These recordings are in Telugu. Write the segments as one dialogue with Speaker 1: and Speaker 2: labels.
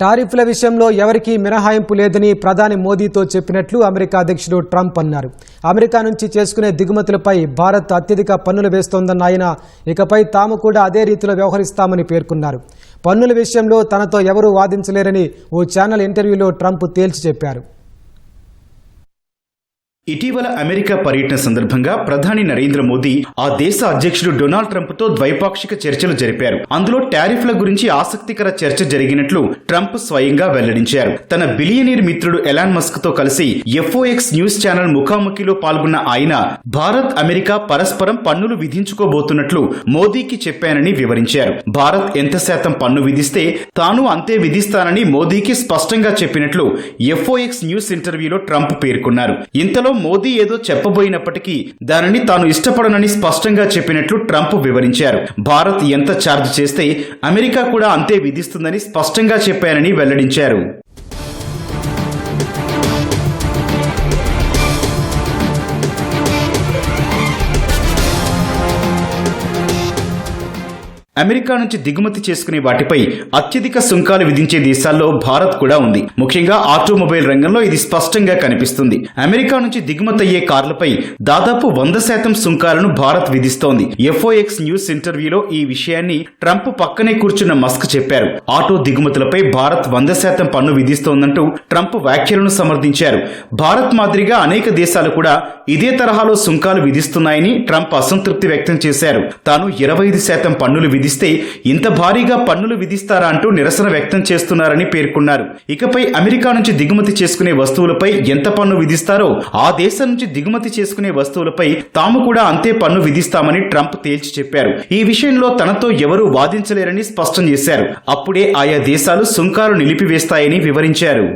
Speaker 1: టారిఫ్ల విషయంలో ఎవరికీ మినహాయింపు లేదని ప్రధాని మోదీతో చెప్పినట్లు అమెరికా అధ్యక్షుడు ట్రంప్ అన్నారు. అమెరికా నుంచి చేసుకునే దిగుమతులపై భారత్ అత్యధిక పన్నులు వేస్తోందన్న ఆయన ఇకపై తాము కూడా అదే రీతిలో వ్యవహరిస్తామని పేర్కొన్నారు. పన్నుల విషయంలో తనతో ఎవరూ వాదించలేరని ఓ ఛానల్ ఇంటర్వ్యూలో ట్రంప్ తేల్చి చెప్పారు.
Speaker 2: ఇటీవల అమెరికా పర్యటన సందర్భంగా ప్రధాని నరేంద్ర మోదీ ఆ దేశ అధ్యక్షుడు డొనాల్డ్ ట్రంప్తో ద్వైపాక్షిక చర్చలు జరిపారు. అందులో టారిఫ్ల గురించి ఆసక్తికర చర్చ జరిగినట్లు ట్రంప్ స్వయంగా వెల్లడించారు. తన బిలియనీర్ మిత్రుడు ఎలాన్ మస్క్తో కలిసి ఎఫ్ఓఎక్స్ న్యూస్ ఛానల్ ముఖాముఖిలో పాల్గొన్న ఆయన భారత్ అమెరికా పరస్పరం పన్నులు విధించుకోబోతున్నట్లు మోదీకి చెప్పానని వివరించారు. భారత్ ఎంత శాతం పన్ను విధిస్తే తాను అంతే విధిస్తానని మోదీకి స్పష్టంగా చెప్పినట్లు ఎఫ్ఓఎక్స్ న్యూస్ ఇంటర్వ్యూలో ట్రంప్ పేర్కొన్నారు. ఇంతలో మోదీ ఏదో చెప్పబోయినప్పటికీ దానిని తాను ఇష్టపడనని స్పష్టంగా చెప్పినట్లు ట్రంప్ వివరించారు. భారత్ ఎంత ఛార్జ్ చేస్తే అమెరికా కూడా అంతే విధిస్తుందని స్పష్టంగా చెప్పానని వెల్లడించారు. అమెరికా నుంచి దిగుమతి చేసుకునే వాటిపై అత్యధిక సుంకాలు విధించే దేశాల్లో భారత్ కూడా ఉంది. ముఖ్యంగా ఆటోమొబైల్ రంగంలో ఇది స్పష్టంగా కనిపిస్తుంది. అమెరికా నుంచి దిగుమతి అయ్యే కార్లపై దాదాపు వంద శాతం సుంకాలను భారత్ విధిస్తోంది. ఎఫ్ఓఎక్స్ న్యూస్ ఇంటర్వ్యూలో ఈ విషయాన్ని ట్రంప్ పక్కనే కూర్చున్న మస్క్ చెప్పారు. ఆటో దిగుమతులపై భారత్ వంద శాతం పన్ను విధిస్తోందంటూ ట్రంప్ వ్యాఖ్యలను సమర్థించారు. భారత్ మాదిరిగా అనేక దేశాలు కూడా ఇదే తరహాలో సుంకాలు విధిస్తున్నాయని ట్రంప్ అసంతృప్తి వ్యక్తం చేశారు. తాను ఇరవై ఐదు శాతం పన్నులు విధిస్తే ఇంత భారీగా పన్నులు విధిస్తారా అంటూ నిరసన వ్యక్తం చేస్తున్నారని పేర్కొన్నారు. ఇకపై అమెరికా నుంచి దిగుమతి చేసుకునే వస్తువులపై ఎంత పన్ను విధిస్తారో ఆ దేశం నుంచి దిగుమతి చేసుకునే వస్తువులపై తాము కూడా అంతే పన్ను విధిస్తామని ట్రంప్ తేల్చి చెప్పారు. ఈ విషయంలో తనతో ఎవరూ వాదించలేరని స్పష్టం చేశారు. అప్పుడే ఆయా దేశాలు సుంకాలు నిలిపివేస్తాయని వివరించారు.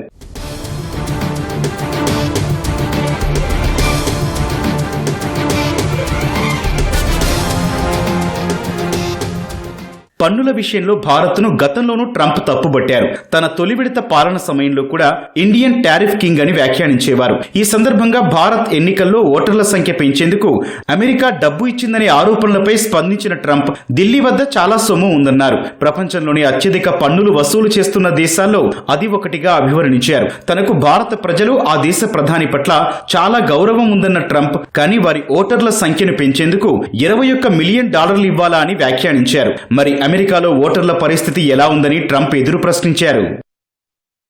Speaker 2: పన్నుల విషయంలో భారత్ను గతంలోనూ ట్రంప్ తప్పుబట్టారు. తన తొలి విడత పాలన సమయంలో కూడా ఇండియన్ టారిఫ్ కింగ్ అని వ్యాఖ్యానించేవారు. ఈ సందర్భంగా భారత్ ఎన్నికల్లో ఓటర్ల సంఖ్య పెంచేందుకు అమెరికా డబ్బు ఇచ్చిందనే ఆరోపణలపై స్పందించిన ట్రంప్ ఢిల్లీ వద్ద చాలా సొమ్ము ఉందన్నారు. ప్రపంచంలోని అత్యధిక పన్నులు వసూలు చేస్తున్న దేశాల్లో అది ఒకటిగా అభివర్ణించారు. తనకు భారత ప్రజలు ఆ దేశ ప్రధాని పట్ల చాలా గౌరవం ఉందన్న ట్రంప్ కానీ వారి ఓటర్ల సంఖ్యను పెంచేందుకు ఇరవై ఒక్క మిలియన్ డాలర్లు ఇవ్వాలా అని వ్యాఖ్యానించారు. మరి అమెరికాలో ఓటర్ల పరిస్థితి ఎలా ఉందని ట్రంప్ ఎదురు ప్రశ్నించారు.